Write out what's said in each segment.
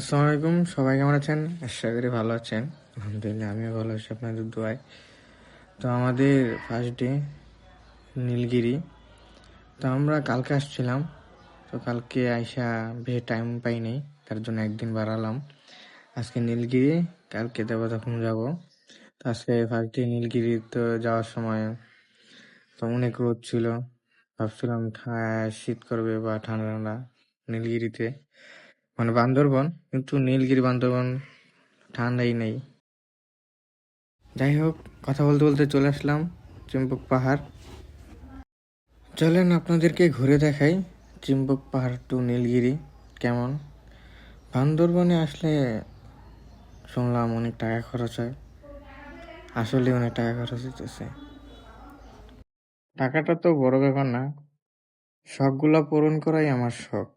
আসসালামু আলাইকুম। সবাই কেমন আছেন? আশা করি ভালো আছেন। আলহামদুলিল্লাহ, আমিও ভালো আছি আপনাদের দোয়ায়। তো আমাদের ফার্স্ট ডে নীলগিরি। তো আমরা কালকে আসছিলাম। তো কালকে আইসা বেশি টাইম পাই নাই তার জন্য একদিন বাড়ালাম। আজকে নীলগিরি, কালকে দেবো তখন যাব। তো আজকে ফার্স্ট ডে নীলগিরি তো যাওয়ার সময় তো অনেক রোদ ছিল। ভাবছিলাম শীত করবে বা ঠান্ডা ঠান্ডা নীলগিরিতে। মানে বান্দরবন কিন্তু নীলগিরি বান্দরবন, ঠান্ডাই নেই। যাই হোক কথা বলতে বলতে চলে আসলাম চিম্বুক পাহাড়। চলেন আপনাদেরকে ঘুরে দেখাই চিম্বুক পাহাড় টু নীলগিরি কেমন। বান্দরবনে আসলে শুনলাম অনেক টাকা খরচ হয়। আসলে অনেক টাকা খরচ হইতেছে। টাকাটা তো বড় ব্যাপার না, শখগুলা পূরণ করাই আমার শখ।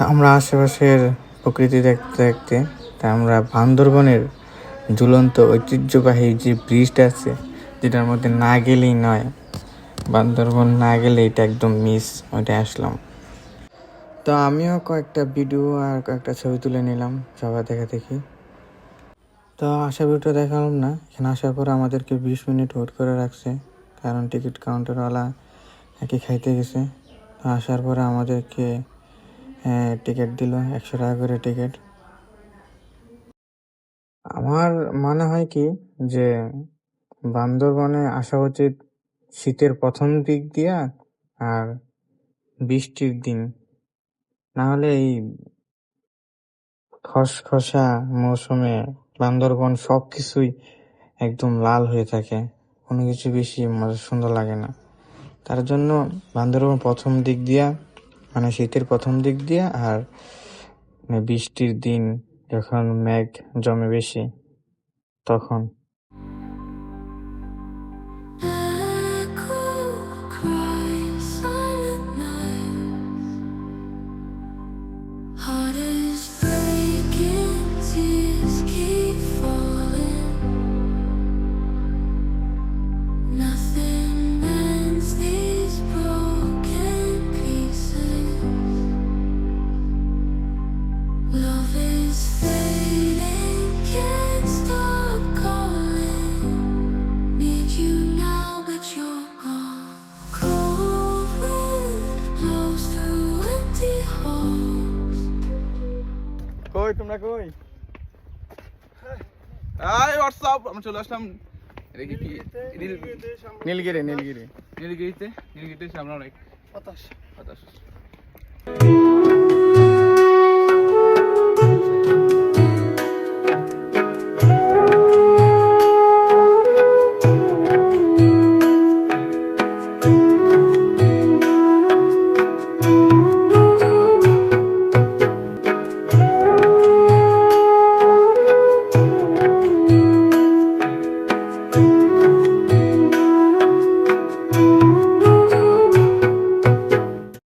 তা আমরা আশেপাশের প্রকৃতি দেখতে দেখতে, তা আমরা বান্দরবনের ঝুলন্ত ঐতিহ্যবাহী যে ব্রিজটা আছে, যেটার মধ্যে না গেলেই নয়, বান্দরবন না গেলে এটা একদম মিস ওইটা আসলাম। তো আমিও কয়েকটা ভিডিও আর কয়েকটা ছবি তুলে নিলাম সবাই দেখা দেখি। তো আশা ভিডিওটা দেখালাম না, এখানে আসার পর আমাদেরকে বিশ মিনিট ওয়েট করে রাখছে, কারণ টিকিট কাউন্টারওয়ালা নাকি খাইতে গেছে। তো আসার পরে আমাদেরকে টিকিট দিল, একশো টাকা করে টিকিট আমার মনে হয় কি যে বান্দরবনে আসা উচিত শীতের প্রথম দিক দিয়া আর বৃষ্টির দিন। না হলে এই খসখসা মৌসুমে বান্দরবন সব কিছুই একদম লাল হয়ে থাকে। কোনো কিছু বেশি সুন্দর লাগে না। তার জন্য বান্দরবন প্রথম দিক দিয়া মানে শীতের প্রথম দিক দিয়ে আর মানে বৃষ্টির দিন যখন মেঘ জমে বেশি তখন। কই তোমরা কই? আই হোয়াটসঅ্যাপ আমরা চলে আসলাম কি? কি নীলগিরি নীলগিরি। নীলগিরিতে নীলগিরিতে সামনে অনেক। হতাশ হতাশ